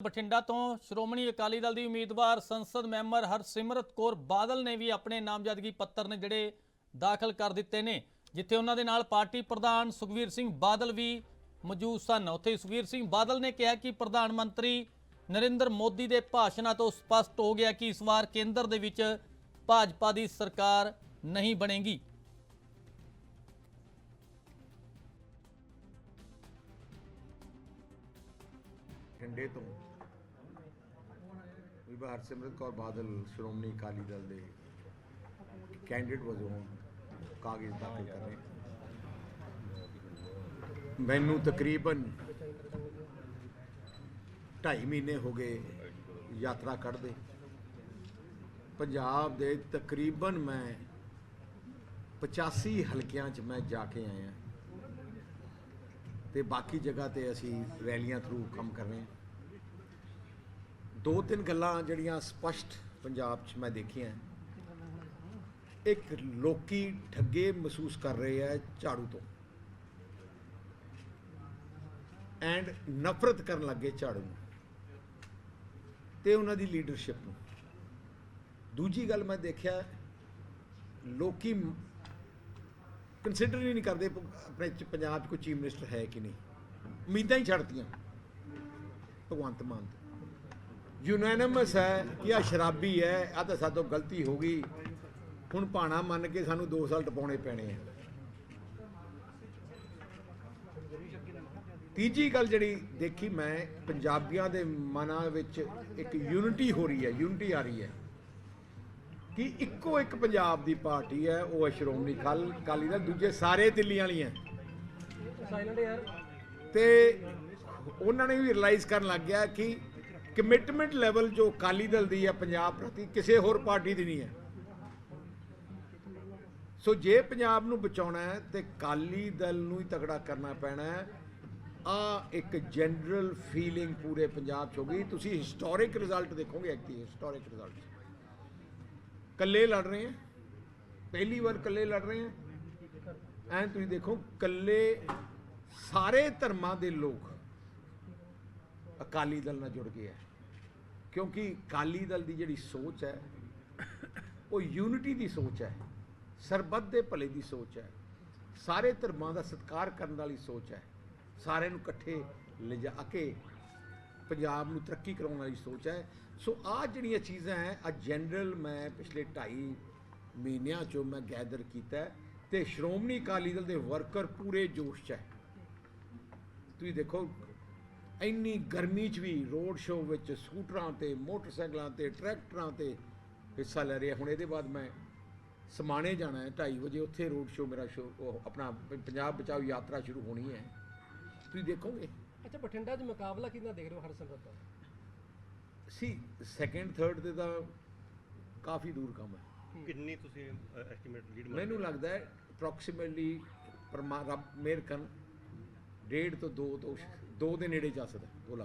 ਬਠਿੰਡਾ ਤੋਂ ਸ਼੍ਰੋਮਣੀ ਅਕਾਲੀ ਦਲ ਦੀ ਉਮੀਦਵਾਰ ਸੰਸਦ ਮੈਂਬਰ ਹਰਸਿਮਰਤ ਕੌਰ ਬਾਦਲ ਨੇ ਵੀ ਆਪਣੇ ਨਾਮਜ਼ਦਗੀ ਪੱਤਰ ਨੇ ਜਿਹੜੇ ਦਾਖਲ ਕਰ ਦਿੱਤੇ ਨੇ, ਜਿੱਥੇ ਉਹਨਾਂ ਦੇ ਨਾਲ ਪਾਰਟੀ ਪ੍ਰਧਾਨ ਸੁਖਵੀਰ ਸਿੰਘ ਬਾਦਲ ਵੀ ਮੌਜੂਦ ਸਨ। ਉੱਥੇ ਸੁਖਵੀਰ ਸਿੰਘ ਬਾਦਲ ਨੇ ਕਿਹਾ ਕਿ ਪ੍ਰਧਾਨ ਮੰਤਰੀ ਨਰਿੰਦਰ ਮੋਦੀ ਦੇ ਭਾਸ਼ਣਾਂ ਤੋਂ ਸਪਸ਼ਟ ਹੋ ਗਿਆ ਕਿ ਇਸ ਵਾਰ ਕੇਂਦਰ ਦੇ ਵਿੱਚ ਭਾਜਪਾ ਦੀ ਸਰਕਾਰ ਨਹੀਂ ਬਣੇਗੀ। ਠੰਡੇ ਤੋਂ ਬੀਬਾ ਹਰਸਿਮਰਤ ਕੌਰ ਬਾਦਲ, ਸ਼੍ਰੋਮਣੀ ਅਕਾਲੀ ਦਲ ਦੇ ਕੈਂਡੀਡੇਟ ਵਜੋਂ ਕਾਗਜ਼ ਦਾਖਲ ਕਰ ਰਹੇ ਮੈਨੂੰ ਤਕਰੀਬਨ 2.5 ਮਹੀਨੇ ਹੋ ਗਏ ਯਾਤਰਾ ਕੱਢਦੇ। ਪੰਜਾਬ ਦੇ ਤਕਰੀਬਨ ਮੈਂ 85 ਹਲਕਿਆਂ 'ਚ ਮੈਂ ਜਾ ਕੇ ਆਇਆ। ਤੇ ਬਾਕੀ ਜਗ੍ਹਾ ਤੇ ਅਸੀਂ ਰੈਲੀਆਂ ਥਰੂ ਕੰਮ ਕਰ ਰਹੇ ਹਾਂ। ਦੋ ਤਿੰਨ ਗੱਲਾਂ ਜਿਹੜੀਆਂ ਸਪਸ਼ਟ ਪੰਜਾਬ 'ਚ ਮੈਂ ਦੇਖੀਆਂ। ਇੱਕ ਲੋਕੀ ਠੱਗੇ ਮਹਿਸੂਸ ਕਰ ਰਹੇ ਆ ਝਾੜੂ ਤੋਂ। ਐਂਡ ਨਫ਼ਰਤ ਕਰਨ ਲੱਗੇ ਝਾੜੂ ਨੂੰ। ਤੇ ਉਹਨਾਂ ਦੀ ਲੀਡਰਸ਼ਿਪ ਨੂੰ। ਦੂਜੀ ਗੱਲ ਮੈਂ ਦੇਖਿਆ, ਲੋਕੀ ਕੰਸੀਡਰ ਹੀ ਨਹੀਂ ਕਰਦੇ ਆਪਣੇ ਪੰਜਾਬ 'ਚ ਕੋਈ ਚੀਫ ਮਿਨਿਸਟਰ ਹੈ ਕਿ ਨਹੀਂ। ਉਮੀਦਾਂ ਹੀ ਛੱਡਤੀਆਂ ਭਗਵੰਤ ਮਾਨ ਤੋਂ। ਯੂਨੈਨਮਸ ਹੈ ਕਿ ਆ ਸ਼ਰਾਬੀ ਹੈ ਆ ਤਾਂ ਸਾਤੋਂ ਗਲਤੀ ਹੋ ਗਈ। ਹੁਣ ਭਾਣਾ ਮੰਨ ਕੇ ਸਾਨੂੰ 2 ਸਾਲ ਟਪਾਉਣੇ ਪੈਣੇ ਆ। ਤੀਜੀ ਗੱਲ ਜਿਹੜੀ ਦੇਖੀ ਮੈਂ ਪੰਜਾਬੀਆਂ ਦੇ ਮਨਾਂ ਵਿੱਚ ਇੱਕ ਯੂਨਿਟੀ ਹੋ ਰਹੀ ਹੈ ਯੂਨਿਟੀ ਆ ਰਹੀ ਹੈ। ਕਿ ਇੱਕੋ ਇੱਕ ਪੰਜਾਬ ਦੀ ਪਾਰਟੀ ਹੈ ਉਹ ਹੈ ਸ਼੍ਰੋਮਣੀ ਅਕਾਲ- ਅਕਾਲੀ ਦਲ ਦੂਜੇ ਸਾਰੇ ਦਿੱਲੀ ਵਾਲੀਆਂ ਤੇ ਉਹਨਾਂ ਨੇ ਵੀ ਰਿਅਲਾਈਜ਼ ਕਰਨ ਲੱਗ ਗਿਆ ਕਿ ਕਮਿਟਮੈਂਟ ਲੈਵਲ ਜੋ ਅਕਾਲੀ ਦਲ ਦੀ ਹੈ, ਪੰਜਾਬ ਪ੍ਰਤੀ ਕਿਸੇ ਹੋਰ ਪਾਰਟੀ ਦੀ ਨਹੀਂ ਹੈ। ਸੋ ਜੇ ਪੰਜਾਬ ਨੂੰ ਬਚਾਉਣਾ ਹੈ, ਤੇ ਅਕਾਲੀ ਦਲ ਨੂੰ ਹੀ ਤਗੜਾ ਕਰਨਾ ਪੈਣਾ ਹੈ। ਆ ਇੱਕ ਜਨਰਲ ਫੀਲਿੰਗ ਪੂਰੇ ਪੰਜਾਬ 'ਚ ਹੋ ਗਈ। ਤੁਸੀਂ ਹਿਸਟੋਰਿਕ ਰਿਜ਼ਲਟ ਦੇਖੋਗੇ ਐਕਟੀ ਹਿਸਟੋਰਿਕ ਰਿਜ਼ਲਟ ਕੱਲੇ ਲੜ ਰਹੇ ਆ ਪਹਿਲੀ ਵਾਰ ਕੱਲੇ ਲੜ ਰਹੇ ਆ ਐਂ ਤੁਸੀਂ ਦੇਖੋ ਕੱਲੇ ਸਾਰੇ ਧਰਮਾਂ ਦੇ ਲੋਕ ਅਕਾਲੀ ਦਲ ਨਾਲ ਜੁੜ ਗਏ ਆ। ਕਿਉਂਕਿ ਅਕਾਲੀ ਦਲ ਦੀ ਜਿਹੜੀ ਸੋਚ ਹੈ, ਉਹ ਯੂਨਿਟੀ ਦੀ ਸੋਚ ਹੈ, ਸਰਬੱਤ ਦੇ ਭਲੇ ਦੀ ਸੋਚ ਹੈ, ਸਾਰੇ ਧਰਮਾਂ ਦਾ ਸਤਿਕਾਰ ਕਰਨ ਵਾਲੀ ਸੋਚ ਹੈ, ਸਾਰਿਆਂ ਨੂੰ ਇਕੱਠੇ ਲਿਜਾ ਕੇ ਪੰਜਾਬ ਨੂੰ ਤਰੱਕੀ ਕਰਾਉਣ ਵਾਲੀ ਸੋਚ ਹੈ। ਸੋ ਆ ਜਿਹੜੀਆਂ ਚੀਜ਼ਾਂ ਹੈ ਆ ਜਨਰਲ ਮੈਂ ਪਿਛਲੇ 2.5 ਮਹੀਨਿਆਂ ਚੋਂ ਮੈਂ ਗੈਦਰ ਕੀਤਾ ਹੈ ਤੇ ਸ਼੍ਰੋਮਣੀ ਅਕਾਲੀ ਦਲ ਦੇ ਵਰਕਰ ਪੂਰੇ ਜੋਸ਼ 'ਚ ਹੈ। ਤੁਸੀਂ ਦੇਖੋ ਇੰਨੀ ਗਰਮੀ 'ਚ ਵੀ ਰੋਡ ਸ਼ੋਅ ਵਿੱਚ ਸਕੂਟਰਾਂ ਤੇ ਮੋਟਰਸਾਈਕਲਾਂ ਤੇ ਟਰੈਕਟਰਾਂ ਤੇ ਹਿੱਸਾ ਲੈ ਰਿਹਾ। ਹੁਣ ਇਹਦੇ ਬਾਅਦ ਮੈਂ ਸਮਾਣੇ ਜਾਣਾ ਹੈ 2:30 ਵਜੇ ਉੱਥੇ ਰੋਡ ਸ਼ੋਅ ਮੇਰਾ ਸ਼ੋਅ ਆਪਣਾ ਪੰਜਾਬ ਬਚਾਓ ਯਾਤਰਾ ਸ਼ੁਰੂ ਹੋਣੀ ਹੈ। ਤੁਸੀਂ ਦੇਖੋਗੇ? ਅੱਛਾ ਬਠਿੰਡਾ 'ਚ ਮੁਕਾਬਲਾ ਕਿੰਨਾ ਦੇਖ ਰਹੇ ਹੋ ਹਰਸਿਮਰਤ ਦਾ? ਸੀ ਸੈਕੰਡ ਥਰਡ ਤੇ ਤਾਂ ਕਾਫੀ ਦੂਰ ਕੰਮ ਹੈ। ਕਿੰਨੀ ਤੁਸੀਂ ਐਸਟੀਮੇਟ ਲੀਡ ਮੈਨੂੰ ਲੱਗਦਾ ਹੈ ਅਪਰੋਕਸੀਮੇਟਲੀ ਪਰਮਾ ਰੱਬ ਕਰਨ ਡੇਢ ਤੋਂ 2 ਤੋਂ 2 ਦੇ ਨੇੜੇ ਜਾ ਸਕਦਾ 2